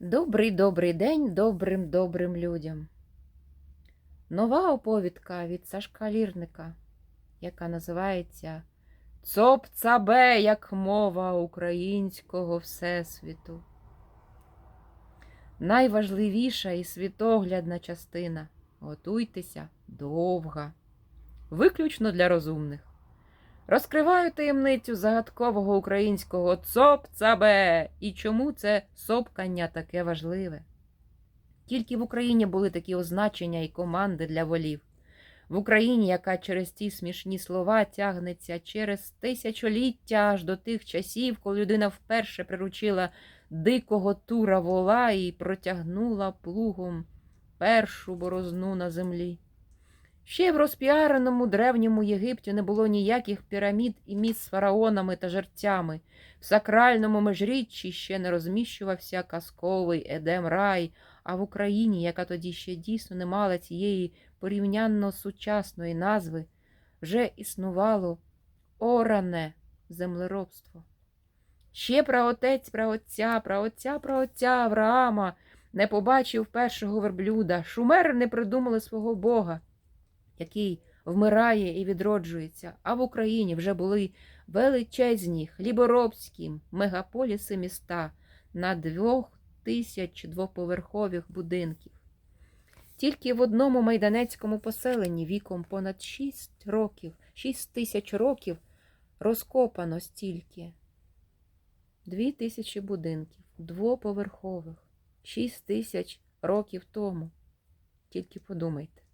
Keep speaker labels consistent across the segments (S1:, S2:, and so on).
S1: Добрий добрий день добрим добрим людям. Нова оповідка від Сашка Лірника, яка називається Цоп цабе, як мова українського всесвіту. Найважливіша і світоглядна частина. Готуйтеся довга. Виключно для розумних. Розкриваю таємницю загадкового українського цоп-цабе і чому це сопкання таке важливе. Тільки в Україні були такі означення і команди для волів. В Україні, яка через ті смішні слова тягнеться через тисячоліття аж до тих часів, коли людина вперше приручила дикого тура вола і протягнула плугом першу борозну на землі. Ще в розпіареному древньому Єгипті не було ніяких пірамід і міст з фараонами та жерцями. В сакральному межріччі ще не розміщувався казковий Едем Рай, а в Україні, яка тоді ще дійсно не мала цієї порівнянно сучасної назви, вже існувало оране землеробство. Ще праотець праотця, праотця праотця Авраама не побачив першого верблюда. Шумери не придумали свого Бога який вмирає і відроджується, а в Україні вже були величезні хліборобські мегаполіси міста на двох тисяч двоповерхових будинків. Тільки в одному майданецькому поселенні віком понад шість років, шість тисяч років розкопано стільки. Дві тисячі будинків, двоповерхових, шість тисяч років тому. Тільки подумайте.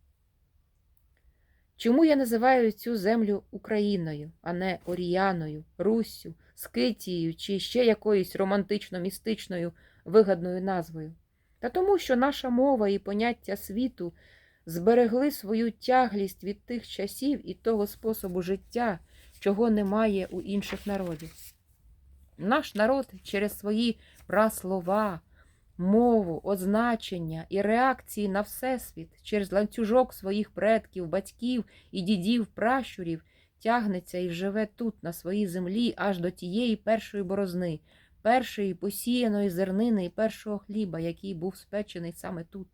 S1: Чому я називаю цю землю Україною, а не Оріяною, Руссю, Скитією чи ще якоюсь романтично-містичною вигадною назвою? Та тому, що наша мова і поняття світу зберегли свою тяглість від тих часів і того способу життя, чого немає у інших народів. Наш народ через свої праслова, мову, означення і реакції на всесвіт через ланцюжок своїх предків, батьків і дідів, пращурів тягнеться і живе тут, на своїй землі, аж до тієї першої борозни, першої посіяної зернини і першого хліба, який був спечений саме тут.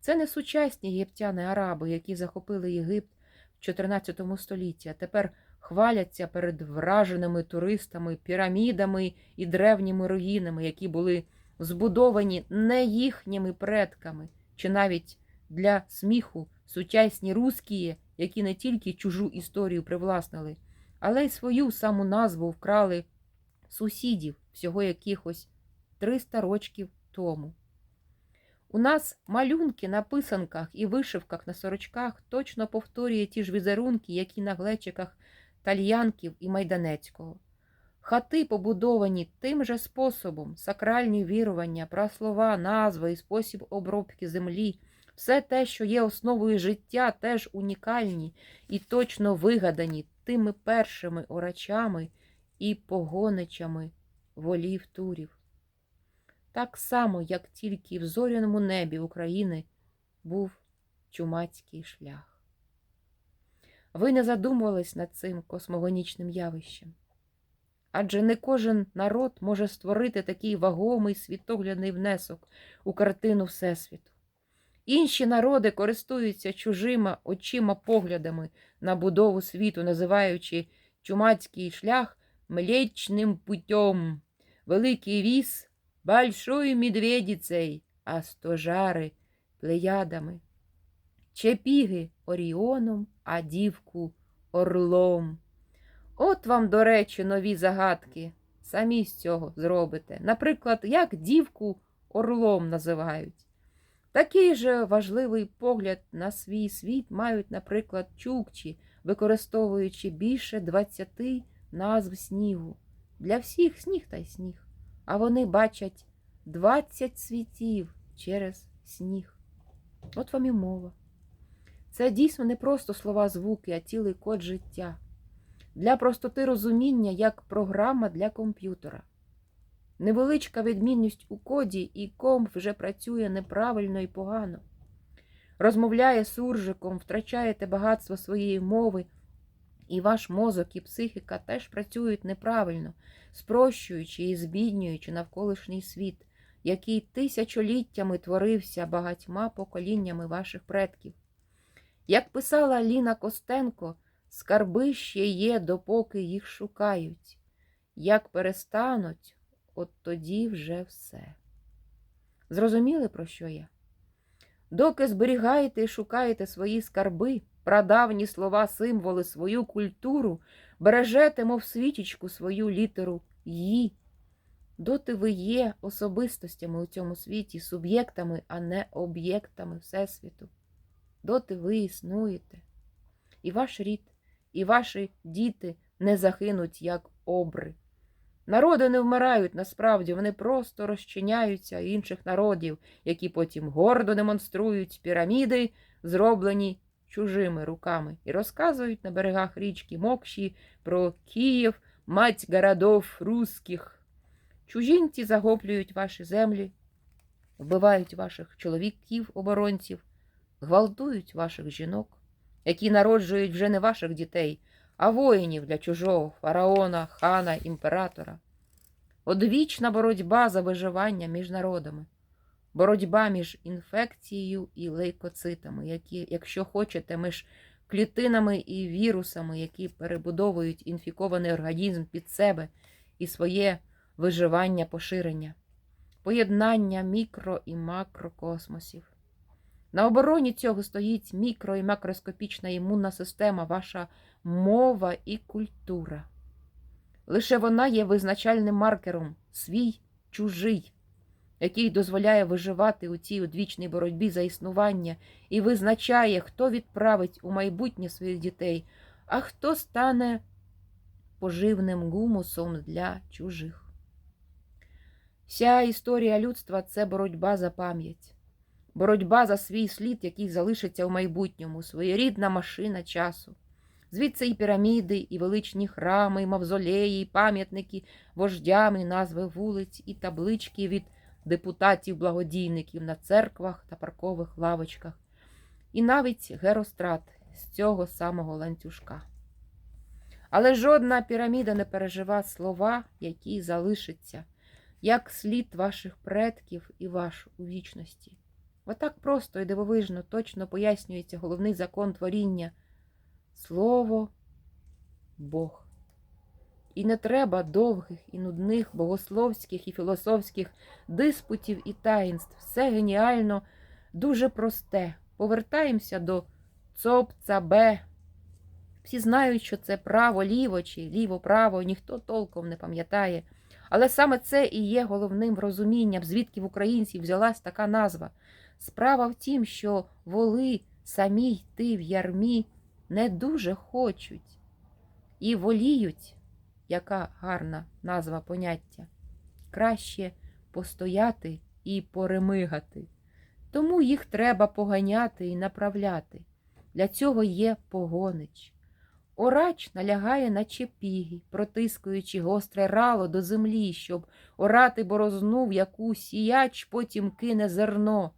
S1: Це не сучасні єгиптяни араби, які захопили Єгипт в 14 столітті, а тепер хваляться перед враженими туристами, пірамідами і древніми руїнами, які були збудовані не їхніми предками, чи навіть для сміху сучасні русські, які не тільки чужу історію привласнили, але й свою саму назву вкрали сусідів всього якихось 300 рочків тому. У нас малюнки на писанках і вишивках на сорочках точно повторює ті ж візерунки, які на глечиках тальянків і майданецького. Хати побудовані тим же способом, сакральні вірування, праслова, назви і спосіб обробки землі, все те, що є основою життя, теж унікальні і точно вигадані тими першими орачами і погоничами волів турів. Так само, як тільки в зоряному небі України був чумацький шлях. Ви не задумувались над цим космогонічним явищем. Адже не кожен народ може створити такий вагомий світоглядний внесок у картину Всесвіту. Інші народи користуються чужими очима поглядами на будову світу, називаючи чумацький шлях млечним путем, великий віз большою медведицей, а стожари плеядами, чепіги оріоном, а дівку орлом. От вам, до речі, нові загадки. Самі з цього зробите. Наприклад, як дівку орлом називають. Такий же важливий погляд на свій світ мають, наприклад, чукчі, використовуючи більше 20 назв снігу. Для всіх сніг та й сніг. А вони бачать 20 світів через сніг. От вам і мова. Це дійсно не просто слова звуки, а цілий код життя для простоти розуміння як програма для комп'ютера. Невеличка відмінність у коді, і комп вже працює неправильно і погано. Розмовляє суржиком, втрачаєте багатство своєї мови, і ваш мозок і психіка теж працюють неправильно, спрощуючи і збіднюючи навколишній світ, який тисячоліттями творився багатьма поколіннями ваших предків. Як писала Ліна Костенко, скарби ще є, допоки їх шукають. Як перестануть, от тоді вже все. Зрозуміли, про що я? Доки зберігаєте і шукаєте свої скарби, прадавні слова, символи, свою культуру, бережете, мов свічечку, свою літеру «Ї», доти ви є особистостями у цьому світі, суб'єктами, а не об'єктами Всесвіту. Доти ви існуєте. І ваш рід, і ваші діти не загинуть, як обри. Народи не вмирають насправді, вони просто розчиняються інших народів, які потім гордо демонструють піраміди, зроблені чужими руками, і розказують на берегах річки Мокші про Київ, мать городов русських. Чужинці захоплюють ваші землі, вбивають ваших чоловіків-оборонців, гвалтують ваших жінок, які народжують вже не ваших дітей, а воїнів для чужого фараона, хана, імператора. Одвічна боротьба за виживання між народами, боротьба між інфекцією і лейкоцитами, які, якщо хочете, між клітинами і вірусами, які перебудовують інфікований організм під себе і своє виживання поширення, поєднання мікро і макрокосмосів. На обороні цього стоїть мікро і макроскопічна імунна система, ваша мова і культура. Лише вона є визначальним маркером свій чужий, який дозволяє виживати у цій одвічній боротьбі за існування і визначає, хто відправить у майбутнє своїх дітей, а хто стане поживним гумусом для чужих. Вся історія людства це боротьба за пам'ять, боротьба за свій слід, який залишиться у майбутньому, своєрідна машина часу. Звідси і піраміди, і величні храми, і мавзолеї, і пам'ятники вождям, і назви вулиць, і таблички від депутатів-благодійників на церквах та паркових лавочках, і навіть герострат з цього самого ланцюжка. Але жодна піраміда не пережива слова, які залишаться, як слід ваших предків і ваш у вічності. Отак просто і дивовижно точно пояснюється головний закон творіння. Слово Бог. І не треба довгих і нудних богословських і філософських диспутів і таїнств. Все геніально, дуже просте. Повертаємося до цоп-цабе. Всі знають, що це право-ліво чи ліво-право, ніхто толком не пам'ятає. Але саме це і є головним розумінням, звідки в українців взялась така назва. Справа в тім, що воли самі йти в ярмі не дуже хочуть і воліють, яка гарна назва поняття, краще постояти і поремигати. Тому їх треба поганяти і направляти. Для цього є погонич.Орач налягає на чепіги, протискуючи гостре рало до землі, щоб орати борозну, в яку сіяч потім кине зерно,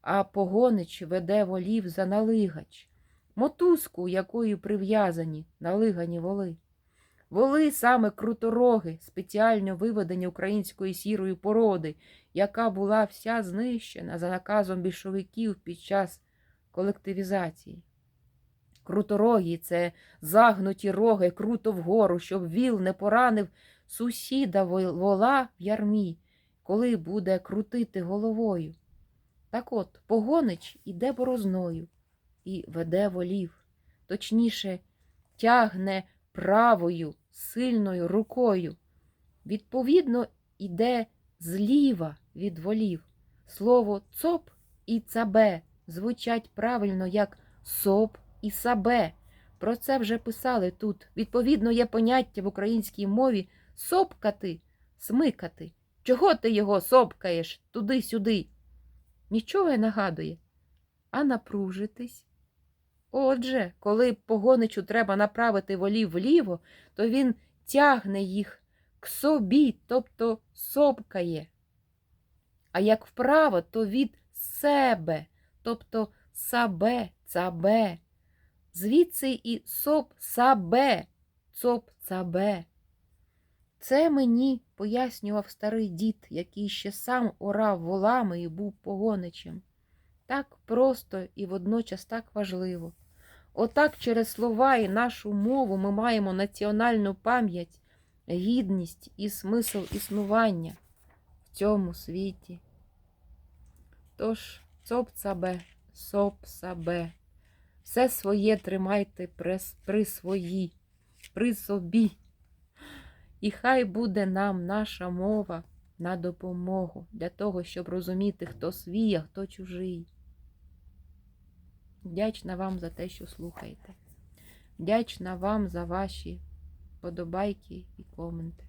S1: а погонич веде волів за налигач мотузку, якою прив'язані налигані воли. Воли саме крутороги, спеціально виведені української сірої породи, яка була вся знищена за наказом більшовиків під час колективізації. Круторогі це загнуті роги круто вгору, щоб віл не поранив сусіда вола в ярмі, коли буде крутити головою. Так от, погонич іде борозною і веде волів, точніше, тягне правою сильною рукою. Відповідно, іде зліва від волів. Слово цоп і цабе звучать правильно як соп і сабе. Про це вже писали тут. Відповідно, є поняття в українській мові сопкати, смикати. Чого ти його сопкаєш туди-сюди? Нічого не нагадує, а напружитись, Отже, коли погоничу треба направити волів вліво, то він тягне їх к собі, тобто сопкає. А як вправо, то від себе, тобто сабе, цабе. Звідси і соп сабе, цоп цабе. Це мені пояснював старий дід, який ще сам орав волами і був погоничем. Так просто і водночас так важливо. Отак через слова і нашу мову ми маємо національну пам'ять, гідність і смисл існування в цьому світі. Тож, цоп цабе, соп сабе, все своє тримайте при свої, при собі. І хай буде нам наша мова на допомогу для того, щоб розуміти, хто свій, а хто чужий. Вдячна вам за те, що слухаєте. Вдячна вам за ваші подобайки і коменти.